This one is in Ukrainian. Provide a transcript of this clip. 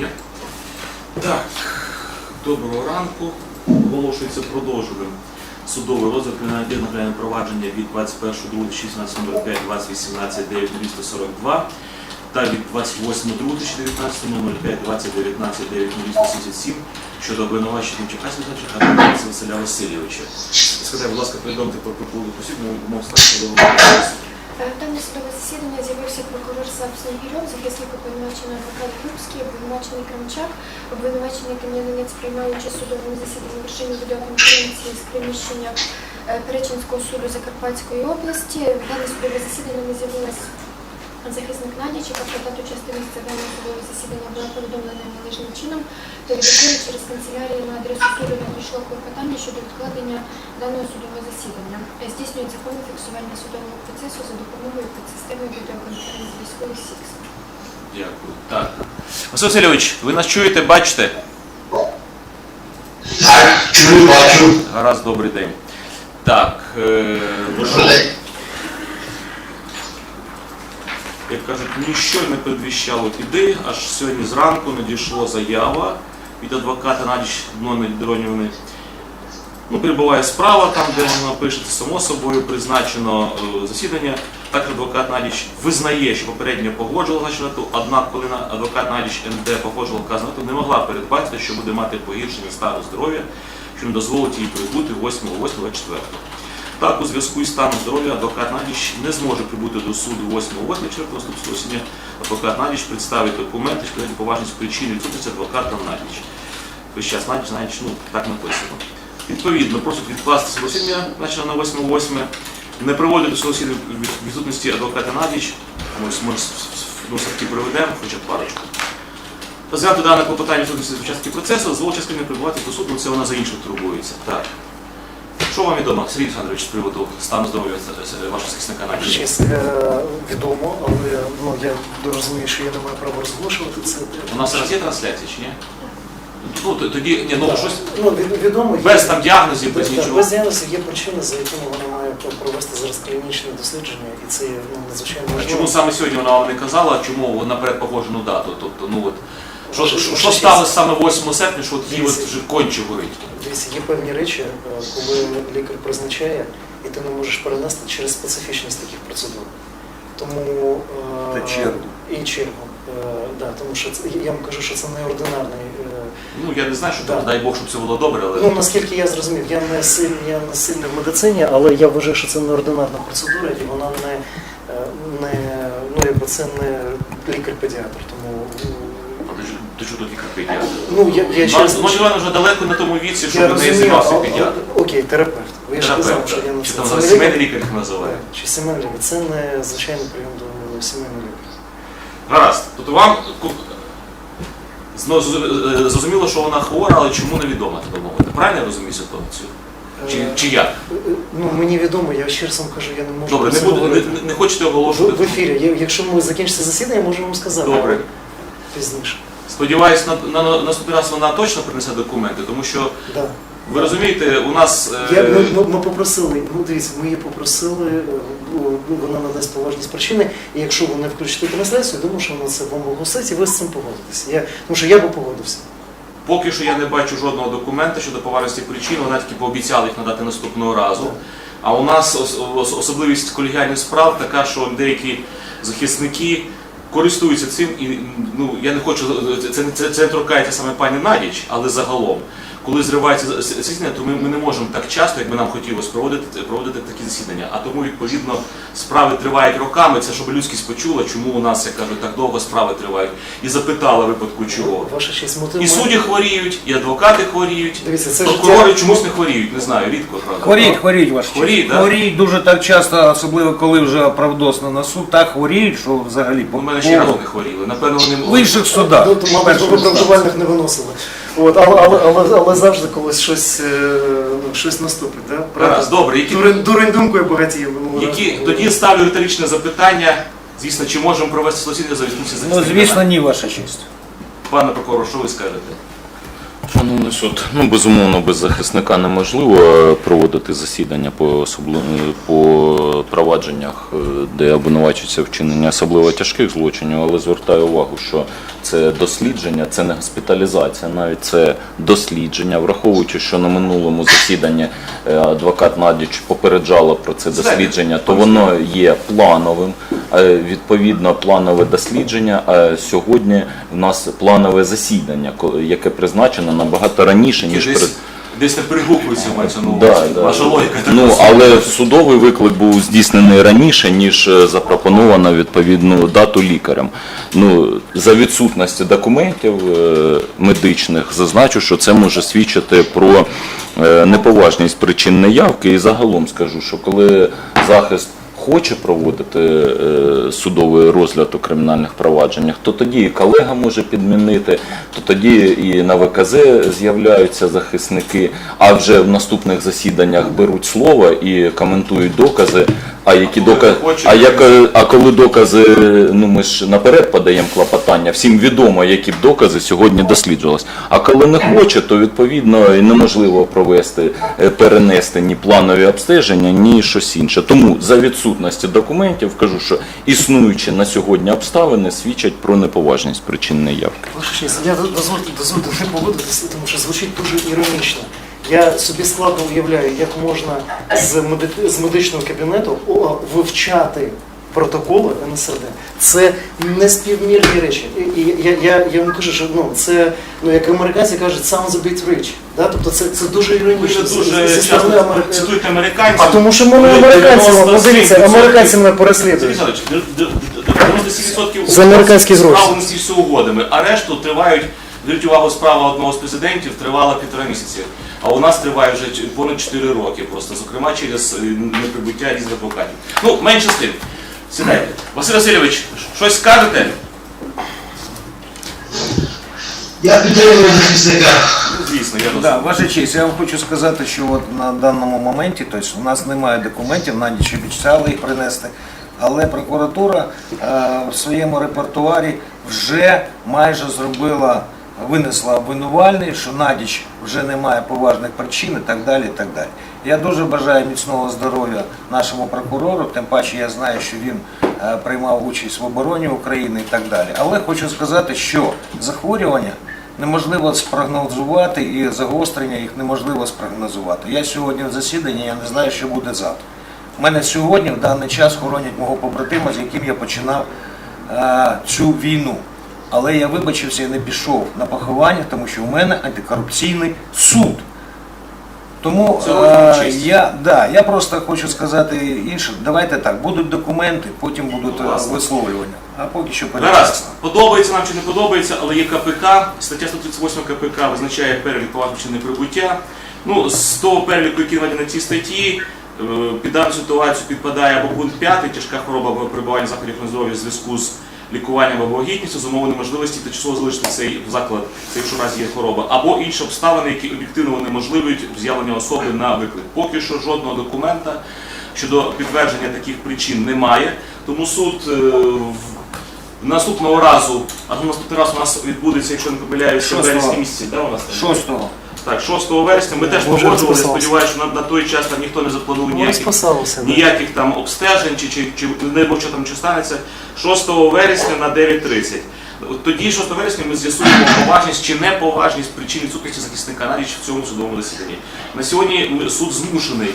Є. Так, доброго ранку. Оголошується продовженим судовий розгляд кримінального нагальне провадження від 21.02.16.05, 2018-9 та від 28.02.2019 05 2019 щодо обвинувачення Тимчака Святоча Василя Васильовича. Скажіть, будь ласка, повідомте про прокурору посібну умов станції В дане судове засідання з'явився прокурор Сапсин Ільов, захисник обвинувачений адвокат Грубський, обвинувачений Кремчак, обвинувачений Кам'янинець у судовому засіданні режимі відеоконференції з приміщення е, Перечинського суду Закарпатської області. В дане судове засідання не з'явилась захисник Надічика, про дату частини даного судового засідання була повідомлена належним чином, то відповідно через канцелярію на адресу суду надійшло клопотання щодо відкладення даного судового засідання. Е, Здійснюється повне фіксування судового процесу за допомогою підсистеми відеоконференції військових СІКС. Дякую. Так. Василь Васильович, ви нас чуєте, бачите? Так, чую, бачу. Гаразд, добрий день. Так, е, Добрий день. як кажуть, ніщо не передвіщало піди, аж сьогодні зранку надійшла заява від адвоката Надіч Нони Дронівни. Ну, прибуває справа, там, де вона пише, само собою призначено е, засідання. Так адвокат Надіч визнає, що попередньо погоджувала значну дату, однак, коли адвокат Надіч НД погоджувала вказану дату, не могла передбачити, що буде мати погіршення стану здоров'я, що не дозволить їй прибути 8.8.24. Так, у зв'язку із станом здоров'я адвокат Надіч не зможе прибути до суду 8.8.4 наступного січня. Адвокат Надіч представить документи, що поважність причини відсутності адвоката Надіч. Весь час Надіч, Надіч, ну так написано. Відповідно, просить відкласти судосідання, значить на 8.8, не проводити судосідання від відсутності адвоката Надіч, ми ну, все-таки проведемо, хоча б парочку. Розглянути дане клопотання відсутності з учасників процесу, з частини прибувати до суду, це вона за інших турбується. Так. Що вам відомо, Сергій Олександрович, з приводу стану здоров'я е, е, вашого захисника Надіч? Чесно, е, відомо, але ну, я розумію, що я не маю права розголошувати це. У нас зараз є трансляція чи ні? Ну, тоді, ні, ну щось Ну, від- відомо, є- без там діагнозів, без Так, нічого. Без діагнозів є причини, за якими вона має провести зараз клінічне дослідження, і це є ну, надзвичайно А важливо. чому саме сьогодні вона вам не казала, чому наперед погоджену дату? Тобто, ну от, що, що, що, Що сталося саме 8 серпня, що от їй от вже конче горить? Дивіться, є певні речі, е, коли лікар призначає, і ти не можеш перенести через специфічність таких процедур. Тому е, Та чергу. і чергу. Е, да, тому що це, я вам кажу, що це неординарний. е, Ну я не знаю, що Да. там, дай Бог, щоб це було добре, але Ну, наскільки я зрозумів, я не сильний, я не сильний в медицині, але я вважаю, що це неординарна процедура, і вона не, е, не ну, якби це не лікар-педіатр. Тому тут лікар педіатр? ну, я, я раз- Ну, Іван вже далеко на тому віці, щоб не займався педіатр. Окей, терапевт. Я ж казав, що я не чи це. там сімейний лікар їх називає. Чи сімейний лікар. Це не звичайний прийом до сімейного лікаря. Гаразд. Тобто вам е, зрозуміло, що вона хвора, але чому невідомо, так мовити. Правильно я розумію ситуацію? Чи, Е, чи як? е, Ну, мені відомо, я ще раз вам кажу, я не можу Добре, не, буду, не, не хочете В, оголошувати. в ефірі. Я- Якщо ми закінчиться засідання, я можу вам сказати. Добре. Пізніше. Сподіваюсь, на, на, на наступний раз вона точно принесе документи, тому що Да. Ви розумієте, у нас е, Я, ми, ми, ми попросили, ну дивіться, ми її попросили, е, ну, вона надасть поважність причини, і якщо ви не включите трансляцію, думаю, що вона це вам оголосить, і ви з цим погодитесь. Я, тому що я би погодився. поки що я не бачу жодного документа щодо поважності причин, вона тільки пообіцяла їх надати наступного разу. А у нас ос- ос- особливість колегіальних справ така, що деякі захисники користуються цим, і ну я не хочу це, це, це не торкається саме пані Надіч, але загалом. Коли зривається засідання, то ми, ми не можемо так часто, як би нам хотілося проводити, проводити такі засідання. А тому, відповідно, справи тривають роками. Це щоб людськість почула, чому у нас, як кажуть, так довго справи тривають, і запитала випадку чого. Ваша честь мотив. І судді хворіють, і адвокати хворіють. Дивіться, це Прокурори життя- чомусь не хворіють, не знаю, рідко правда. Хворіють, хворіють ваш Хворіють, да? Хворіють дуже так часто, особливо коли вже правдос на носу, так хворіють, що взагалі У мене ще разу не хворіли. Напевно, вони в інших судах. Ну, то, мабуть, виправдувальних не виносили. От, але, але, але, але завжди колись щось, е, ну, щось наступить, да? Раз, добре, які- Дурень, дурень думкою багатіє. минулого Які разу. тоді ставлю риторичне запитання. Звісно, чи можемо провести засідання за відсутності Ну, звісно, ні, ваша честь. Пане прокурор, що ви скажете? Шановний суд, ну безумовно, без захисника неможливо проводити засідання по особливо по провадженнях, е, де обвинувачується вчинення особливо тяжких злочинів, але звертаю увагу, що це дослідження, це не госпіталізація, навіть це дослідження, враховуючи, що на минулому засіданні е, адвокат Надіч попереджала про це дослідження, то воно є плановим. Е, Відповідно, планове дослідження. А сьогодні в нас планове засідання, яке призначено набагато раніше ніж Десь, перед. десь не перегукується мається на Да, увазі. да. Ваша логіка така. Ну але судовий виклик був здійснений раніше, ніж е, запропоновано відповідну дату лікарем. Ну за відсутності документів е, медичних зазначу, що це може свідчити про е, неповажність причин неявки. І загалом скажу, що коли захист. Хоче проводити е, судовий розгляд у кримінальних провадженнях, то тоді і колега може підмінити, то тоді і на ВКЗ з'являються захисники, а вже в наступних засіданнях беруть слово і коментують докази. А які докази, а як а коли докази, ну ми ж наперед подаємо клопотання, всім відомо, які б докази сьогодні досліджувалися. А коли не хоче, то відповідно і неможливо провести, е, перенести ні планові обстеження, ні щось інше. Тому за відсутності документів кажу, що існуючі на сьогодні обставини свідчать про неповажність причин неявки. Ваша я дозвольте, дозвольте не погодитися, тому що звучить дуже іронічно. Я собі складно уявляю, як можна з, меди- медичного кабінету вивчати протоколи НСРД. Це неспівмірні речі. І, і я, я, я вам кажу, що ну, це, ну, як американці кажуть, sounds a bit rich. Да? Тобто це, це дуже іронічно. Зі- дуже сторони часто Америки- цитуєте американців. А тому що ми не Коли американці, мене переслідують. Віталійович, д- д- д- 97% За американські гроші. все угодами, а решту тривають, зверніть увагу, справа одного з президентів тривала півтора місяці. А у нас триває вже понад 4 роки просто, зокрема через е, неприбуття різних адвокатів. Ну, менше з тим. Сідайте. Василь Васильович, щось скажете? Я підтримую захисника. Ну, звісно, я Да, ваша честь, я вам хочу сказати, що от на даному моменті, тобто у нас немає документів, Надіч обіцяли їх принести, але прокуратура е, в своєму репертуарі вже майже зробила, винесла обвинувальний, що Надіч вже немає поважних причин і так далі. І так далі. Я дуже бажаю міцного здоров'я нашому прокурору, тим паче я знаю, що він е, приймав участь в обороні України і так далі. Але хочу сказати, що захворювання неможливо спрогнозувати і загострення їх неможливо спрогнозувати. Я сьогодні в засіданні, я не знаю, що буде завтра. У мене сьогодні в даний час хоронять мого побратима, з яким я починав е, цю війну. Але я вибачився і не пішов на поховання, тому що у мене антикорупційний суд. Тому е, я, да, я просто хочу сказати інше. Давайте так, будуть документи, потім будуть е, Власне. висловлювання. А поки що Гаразд, подобається нам чи не подобається, але є КПК, стаття 138 КПК визначає перелік чи неприбуття. Ну, з того переліку, який наведений на цій статті, е, під дану ситуацію підпадає або пункт 5, тяжка хвороба або перебування в закладі охорони здоров'я в зв'язку з Лікування або вагітністю з умови неможливості та тимчасово залишити цей заклад, це якщо у нас є хвороба, або інші обставини, які об'єктивно унеможливлюють з'явлення особи на виклик. Поки що жодного документа щодо підтвердження таких причин немає, тому суд е, наступного разу, а наступний раз у нас відбудеться, якщо не помиляюся, в березні місяці, да, у нас 6-го. Так, 6 вересня. Ми теж погоджували, сподіваюся, що на, на той час там ніхто не запланував Ну, ніяких, ніяких там обстежень, чи, чи, чи не бо що там чи станеться. 6 вересня на 9.30. Тоді, 6 вересня, ми з'ясуємо поважність чи неповажність причин відсутності захисника навіть в цьому судовому засіданні. На сьогодні суд змушений